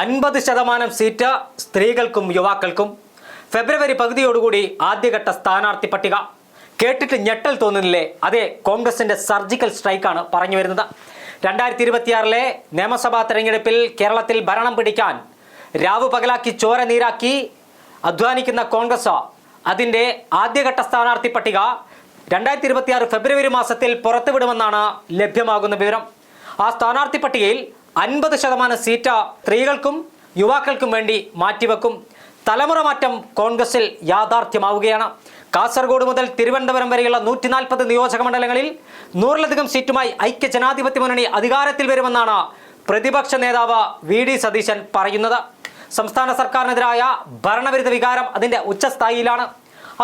അൻപത് ശതമാനം സീറ്റ് സ്ത്രീകൾക്കും യുവാക്കൾക്കും. ഫെബ്രുവരി പകുതിയോടുകൂടി ആദ്യഘട്ട സ്ഥാനാർത്ഥി പട്ടിക. കേട്ടിട്ട് ഞെട്ടൽ തോന്നുന്നില്ലേ? അതെ കോൺഗ്രസിന്റെ സർജിക്കൽ സ്ട്രൈക്കാണ് പറഞ്ഞു വരുന്നത്. രണ്ടായിരത്തി ഇരുപത്തിയാറിലെ നിയമസഭാ തെരഞ്ഞെടുപ്പിൽ കേരളത്തിൽ ഭരണം പിടിക്കാൻ രാവു പകലാക്കി ചോര നീരാക്കി അധ്വാനിക്കുന്ന കോൺഗ്രസ് അതിന്റെ ആദ്യഘട്ട സ്ഥാനാർത്ഥി പട്ടിക രണ്ടായിരത്തി ഇരുപത്തിയാറ് ഫെബ്രുവരി മാസത്തിൽ പുറത്തുവിടുമെന്നാണ് ലഭ്യമാകുന്ന വിവരം. ആ സ്ഥാനാർത്ഥി പട്ടികയിൽ അൻപത് ശതമാനം സീറ്റ് സ്ത്രീകൾക്കും യുവാക്കൾക്കും വേണ്ടി മാറ്റിവെക്കും. തലമുറ മാറ്റം കോൺഗ്രസിൽ യാഥാർത്ഥ്യമാവുകയാണ്. കാസർഗോഡ് മുതൽ തിരുവനന്തപുരം വരെയുള്ള നൂറ്റി നാൽപ്പത് നിയോജക മണ്ഡലങ്ങളിൽ നൂറിലധികം സീറ്റുമായി ഐക്യ ജനാധിപത്യ മുന്നണി അധികാരത്തിൽ വരുമെന്നാണ് പ്രതിപക്ഷ നേതാവ് വി ഡി സതീശൻ പറയുന്നത്. സംസ്ഥാന സർക്കാരിനെതിരായ ഭരണവിരുദ്ധ വികാരം അതിന്റെ ഉച്ചസ്ഥായിയിലാണ്.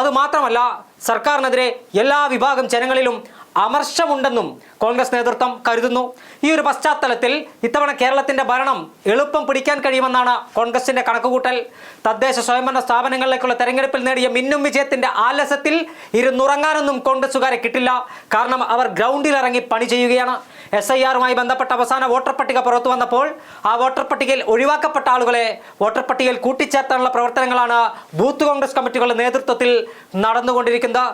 അതുമാത്രമല്ല സർക്കാരിനെതിരെ എല്ലാ വിഭാഗം ജനങ്ങളിലും അമർഷമുണ്ടെന്നും കോൺഗ്രസ് നേതൃത്വം കരുതുന്നു. ഈ ഒരു പശ്ചാത്തലത്തിൽ ഇത്തവണ കേരളത്തിന്റെ ഭരണം എളുപ്പം പിടിക്കാൻ കഴിയുമെന്നാണ് കോൺഗ്രസിന്റെ കണക്കുകൂട്ടൽ. തദ്ദേശ സ്വയംഭരണ സ്ഥാപനങ്ങളിലേക്കുള്ള തെരഞ്ഞെടുപ്പിൽ നേടിയ മിന്നും വിജയത്തിന്റെ ആലസ്യത്തിൽ ഇരുന്നുറങ്ങാനൊന്നും കോൺഗ്രസുകാരെ കിട്ടില്ല. കാരണം അവർ ഗ്രൗണ്ടിൽ ഇറങ്ങി പണി ചെയ്യുകയാണ്. എസ് ഐ ആറുമായി ബന്ധപ്പെട്ട അവസാന വോട്ടർ പട്ടിക പുറത്തു വന്നപ്പോൾ ആ വോട്ടർ പട്ടികയിൽ ഒഴിവാക്കപ്പെട്ട ആളുകളെ വോട്ടർ പട്ടികയിൽ കൂട്ടിച്ചേർത്താനുള്ള പ്രവർത്തനങ്ങളാണ് ബൂത്ത് കോൺഗ്രസ് കമ്മിറ്റികളുടെ നേതൃത്വത്തിൽ നടന്നുകൊണ്ടിരിക്കുന്നത്.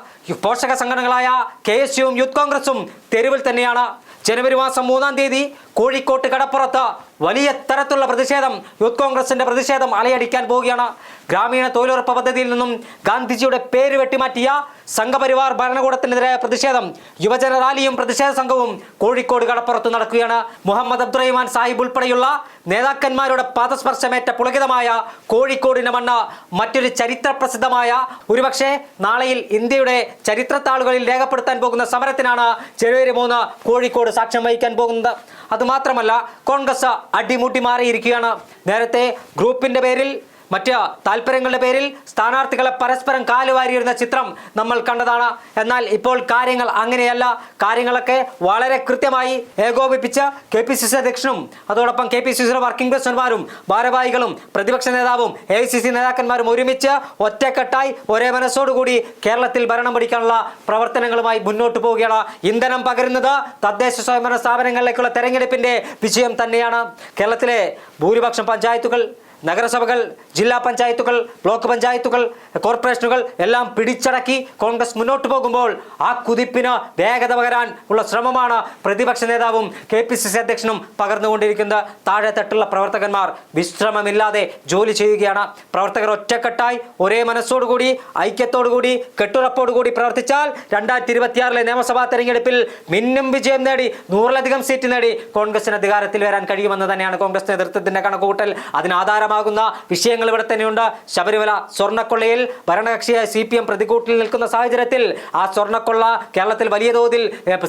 പോഷക സംഘടനകളായ കെ എസ് യുവും യൂത്ത് കോൺഗ്രസും തെരുവിൽ തന്നെയാണ്. ജനുവരി മാസം മൂന്നാം തീയതി കോഴിക്കോട്ട് കടപ്പുറത്ത് വലിയ തരത്തിലുള്ള പ്രതിഷേധം യൂത്ത് കോൺഗ്രസിന്റെ പ്രതിഷേധം അലയടിക്കാൻ പോവുകയാണ്. ഗ്രാമീണ തൊഴിലുറപ്പ് പദ്ധതിയിൽ നിന്നും ഗാന്ധിജിയുടെ പേര് വെട്ടിമാറ്റിയ സംഘപരിവാർ ഭരണകൂടത്തിനെതിരായ പ്രതിഷേധം യുവജന റാലിയും പ്രതിഷേധ സംഘവും കോഴിക്കോട് കടപ്പുറത്ത് നടക്കുകയാണ്. മുഹമ്മദ് അബ്ദുറഹിമാൻ സാഹിബ് ഉൾപ്പെടെയുള്ള നേതാക്കന്മാരുടെ പാദസ്പർശമേറ്റ പുളകിതമായ കോഴിക്കോടിന്റെ മണ്ണ് മറ്റൊരു ചരിത്ര പ്രസിദ്ധമായ ഒരുപക്ഷെ നാളെയിൽ ഇന്ത്യയുടെ ചരിത്രത്താളുകളിൽ രേഖപ്പെടുത്താൻ പോകുന്ന സമരത്തിനാണ് ജനുവരി മൂന്ന് കോഴിക്കോട് സാക്ഷ്യം വഹിക്കാൻ പോകുന്നത്. അതുമാത്രമല്ല കോൺഗ്രസ് അടിമുട്ടി മാറിയിരിക്കുകയാണ്. നേരത്തെ ഗ്രൂപ്പിന്റെ പേരിൽ മറ്റ് താല്പര്യങ്ങളുടെ പേരിൽ സ്ഥാനാർത്ഥികളെ പരസ്പരം കാലുവാരിയിരുന്ന ചിത്രം നമ്മൾ കണ്ടതാണ്. എന്നാൽ ഇപ്പോൾ കാര്യങ്ങൾ അങ്ങനെയല്ല. കാര്യങ്ങളൊക്കെ വളരെ കൃത്യമായി ഏകോപിപ്പിച്ച് കെ പി സി സി അധ്യക്ഷനും അതോടൊപ്പം കെ പി സി സിയുടെ വർക്കിംഗ് പ്രസിഡന്റുമാരും ഭാരവാഹികളും പ്രതിപക്ഷ നേതാവും എ ഐ സി സി നേതാക്കന്മാരും ഒരുമിച്ച് ഒറ്റക്കെട്ടായി ഒരേ മനസ്സോടുകൂടി കേരളത്തിൽ ഭരണം പിടിക്കാനുള്ള പ്രവർത്തനങ്ങളുമായി മുന്നോട്ട് പോവുകയാണ്. ഇന്ധനം പകരുന്നത് തദ്ദേശ സ്വയംഭരണ സ്ഥാപനങ്ങളിലേക്കുള്ള തെരഞ്ഞെടുപ്പിന്റെ വിജയം തന്നെയാണ്. കേരളത്തിലെ ഭൂരിപക്ഷം പഞ്ചായത്തുകൾ നഗരസഭകൾ ജില്ലാ പഞ്ചായത്തുകൾ ബ്ലോക്ക് പഞ്ചായത്തുകൾ കോർപ്പറേഷനുകൾ എല്ലാം പിടിച്ചടക്കി കോൺഗ്രസ് മുന്നോട്ട് പോകുമ്പോൾ ആ കുതിപ്പിന് വേഗത പകരാൻ ഉള്ള ശ്രമമാണ് പ്രതിപക്ഷ നേതാവും കെ പി സി സി അധ്യക്ഷനും പകർന്നുകൊണ്ടിരിക്കുന്നത്. താഴെത്തട്ടുള്ള പ്രവർത്തകന്മാർ വിശ്രമമില്ലാതെ ജോലി ചെയ്യുകയാണ്. പ്രവർത്തകർ ഒറ്റക്കെട്ടായി ഒരേ മനസ്സോടുകൂടി ഐക്യത്തോടുകൂടി കെട്ടുറപ്പോടുകൂടി പ്രവർത്തിച്ചാൽ രണ്ടായിരത്തി ഇരുപത്തിയാറിലെ നിയമസഭാ തെരഞ്ഞെടുപ്പിൽ മിന്നും വിജയം നേടി നൂറിലധികം സീറ്റ് നേടി കോൺഗ്രസിന് അധികാരത്തിൽ വരാൻ കഴിയുമെന്ന് തന്നെയാണ് കോൺഗ്രസ് നേതൃത്വത്തിന്റെ കണക്കുകൂട്ടൽ. അതിന് ആധാരമാകുന്ന വിഷയങ്ങൾ ഇവിടെ തന്നെയുണ്ട്. ശബരിമല സ്വർണക്കൊള്ളയിൽ ഭരണകക്ഷിയായ സി പി എം പ്രതികൂട്ടിൽ നിൽക്കുന്ന സാഹചര്യത്തിൽ ആ സ്വർണക്കൊള്ള കേരളത്തിൽ വലിയ തോതിൽ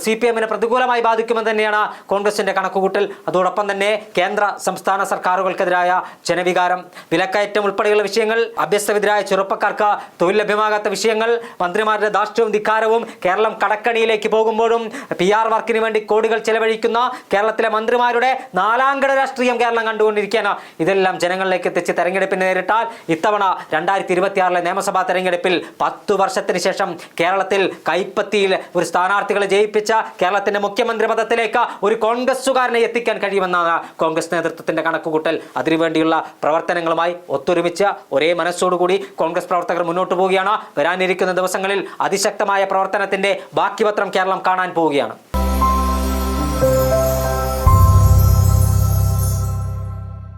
സി പി എമ്മിനെ പ്രതികൂലമായി ബാധിക്കുമെന്ന് തന്നെയാണ് കോൺഗ്രസിന്റെ കണക്കുകൂട്ടൽ. അതോടൊപ്പം തന്നെ കേന്ദ്ര സംസ്ഥാന സർക്കാരുകൾക്കെതിരായ ജനവികാരം വിലക്കയറ്റം ഉൾപ്പെടെയുള്ള വിഷയങ്ങൾ അഭ്യസ്തവിദ്യരായ ചെറുപ്പക്കാർക്ക് തൊഴിൽ ലഭ്യമാകാത്ത വിഷയങ്ങൾ മന്ത്രിമാരുടെ ധാർഷ്ട്യവും ധിക്കാരവും കേരളം കടക്കണിയിലേക്ക് പോകുമ്പോഴും പി ആർ വർക്കിന് വേണ്ടി കോടികൾ ചെലവഴിക്കുന്ന കേരളത്തിലെ മന്ത്രിമാരുടെ നാലാംകട രാഷ്ട്രീയം കേരളം കണ്ടുകൊണ്ടിരിക്കുകയാണ്. ഇതെല്ലാം ജനങ്ങളിലേക്ക് എത്തിച്ച് തെരഞ്ഞെടുപ്പിന് നേരിട്ടാൽ ഇത്തവണ രണ്ടായിരത്തി ഇരുപത്തിയാറിലെ നിയമസഭാ തെരഞ്ഞെടുപ്പിൽ പത്തു വർഷത്തിന് ശേഷം കേരളത്തിൽ കൈപ്പത്തിയിൽ ഒരു സ്ഥാനാർത്ഥികളെ ജയിപ്പിച്ച കേരളത്തിന്റെ മുഖ്യമന്ത്രി പദത്തിലേക്ക് ഒരു കോൺഗ്രസുകാരനെ എത്തിക്കാൻ കഴിയുമെന്നാണ് കോൺഗ്രസ് നേതൃത്വത്തിന്റെ കണക്കുകൂട്ടൽ. അതിനുവേണ്ടിയുള്ള പ്രവർത്തനങ്ങളുമായി ഒത്തൊരുമിച്ച് ഒരേ മനസ്സോടുകൂടി കോൺഗ്രസ് പ്രവർത്തകർ മുന്നോട്ട് പോവുകയാണ്. വരാനിരിക്കുന്ന ദിവസങ്ങളിൽ അതിശക്തമായ പ്രവർത്തനത്തിന്റെ ബാക്കിപത്രം കേരളം കാണാൻ പോവുകയാണ്.